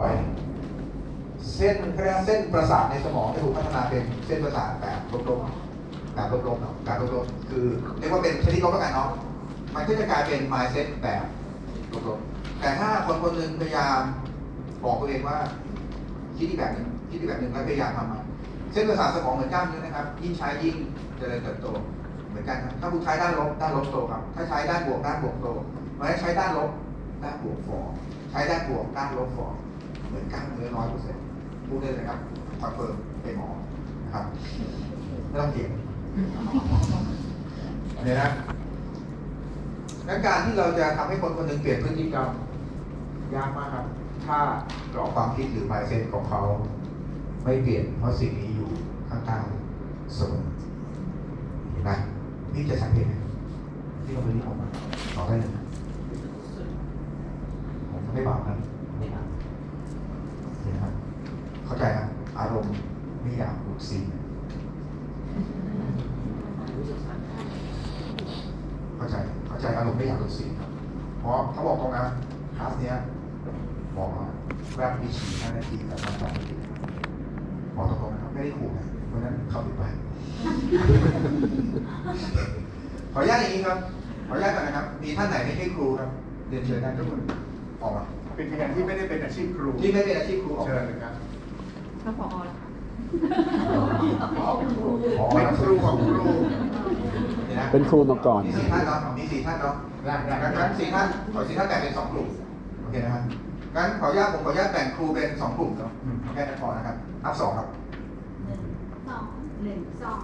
ไว้เส้นเรียกเส้นประสาทในสมองจะถูกพัฒนาเป็นเส้นประสาทแบบลบๆแบบลบๆเนาะแบบลบๆคือเรียกว่าเป็นชนิดลบแล้วกันเนาะมันก็จะกลายเป็น mindset แบบลบๆแต่ถ้าคนคนหนึ่งพยายามบอกตัวเองว่าคิดอีกแบบหนึ่งคิดอีกแบบหนึ่งแล้วพยายามทำมันเส้นประสาทสมองเหมือนกล้ามเนื้อนะครับ ยิ่งใช้ยิ่งเจริญเติบโตเหมือนกันครับถ้าคุณใช้ด้านลบด้านลบโตครับ ถ้าใช้ด้านบวกด้านบวกโตเพราะฉะนั้นใช้ด้านลบด้านบวกฟอใช้ด้านบวกด้านลบฟอ เหมือนกล้ามเนื้อร้อยเปอร์เซ็นต์พูดได้เลยครับคอนเฟิร์มเป็นหมอนะครับไม่ต้องเถียงเนี่ยนะและการที่เราจะทำให้คนคนหนึ่งเปลี่ยนพฤติกรรมยากมากครับ ถ้ากรอบความคิดหรือ mindset ของเขา ไม่เปลี่ยนเพราะสิ่งนี้อยู่ข้างๆเสมอเห็นไหมนี่จะสังเกตไหมที่เราไปนี้ออกมาต่อได้เลยผมไม่บอกครับไม่บอกเห็นไหมครับ เข้าใจครับอารมณ์ไม่อยากหลุดซีนเข้าใจเข้าใจอารมณ์ไม่อยากหลุดซีนครับเพราะเขาบอกตรงนะคลาสเนี้ยบอกว่าแวบมีฉี่ห้านาทีกับทำสองนาทีบอกตรงๆนะครับไม่ได้ขู่นะเพราะฉะนั้นเข้าติดไปขออนุญาตอย่างนี้ครับขออนุญาตก่อนนะครับ มีท่านไหนไม่ใช่ครูครับเรียนเชิญได้ทุกคนออกมาเป็นพยานที่ไม่ได้เป็นอาชีพครู ที่ไม่เป็นอาชีพครูออกเชิมาญเลยครับถ้า พอละค่ะอ๋อครูอ๋อเป็นครูของครูดี๋ยวะเป็นครูมาก่อนมีสี่ท่านเนาะมีสี่ท่านเนาะได้ได้งั้นสี่ท่านขอสี่ท่านแบ่งเป็นสองกลุ่มโอเคนะครับงั้นขออนุญาตผมขออนุญาตแบ่งครูเป็นสองกลุ่มเนาะแค่นั้นพอนะครับนับสองครับหนึ่งสองหนึ่งสอง